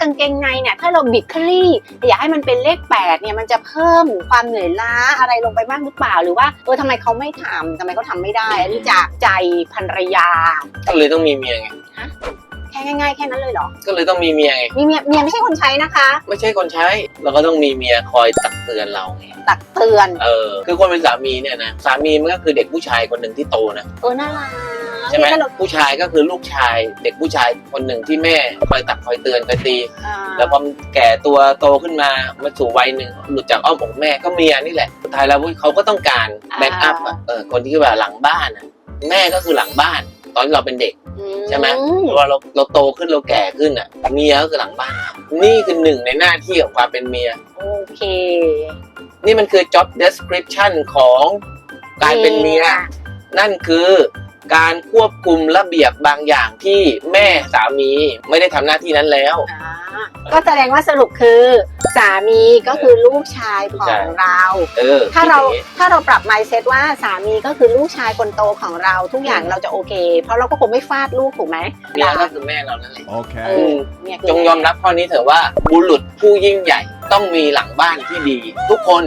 ากางเกงในเนี่ยถ้าเราบิดคลี่อยากให้มันเป็นเลขแปดเนี่ยมันจะเพิ่มความเหนื่อยล้าอะไรลงไปบ้างหรือเปล่า หรือว่าเออทำไมเขาไม่ทำทำไมเขาทำไม่ได้อันนี้จากใจภรรยาก็เลยต้องมีเมียไงแค่ง่ายๆแค่นั้นเลยเหรอ ก็เลยต้องมีเมียไง มีเมียเมียไม่ใช่คนใช้นะคะ ไม่ใช่คนใช้เราก็ต้องมีเมียคอยตักเตือนเราไงตักเตือน เออ คือคนเป็นสามีเนี่ยนะ สามีมันก็คือเด็กผู้ชายคนหนึ่งที่โตนะ เออ น่ารัก ใช่ไหมนี่ถ้าเราผู้ชายก็คือลูกชายเด็กผู้ชายคนหนึ่งที่แม่คอยตักคอยเตือนคอยตีอ่าแล้วพอมันแก่ตัวโตขึ้นมามาสู่วัยหนึ่งหลุดจากอ้อมอกแม่ก็เมียนี่แหละสุดท้ายแล้วเขาก็ต้องการแบ็กอัพอะเออคนที่แบบหลังบ้านอะแม่ก็คือหลังบ้าน ตอนที่เราเป็นเด็กใช่ไหมอืพอเราเราโตขึ้นเราแก่ขึ้นอะเมียก็คือหลังบ้าน นี่คือหนึ่งในหน้าที่ของความเป็นเมียโอเค นี่มันคือ job description ของการเป็นเมียนั่นคือ การควบคุมระเบียบบางอย่างที่แม่สามีไม่ได้ทำหน้าที่นั้นแล้ว อ่าก็แสดงว่าสรุปคือสามีก็คือลูกชายขอใช่งเรา เออถ้าเราคิดอย่งนี้ถ้าเราปรับ mindset ว่าสามีก็คือลูกชายคนโตของเราทุกอย่างอืมเราจะโอเค เพราะเราก็คงไม่ฟาดลูกถูกไหมเมียก็คือแม่เรานั่นแหละ เอ Okay. อเนี่ยคืจงยอมรับข้อนี้เถอะว่าบุรุษผู้ยิ่งใหญ่ต้องมีหลังบ้านที่ดี ทุกคน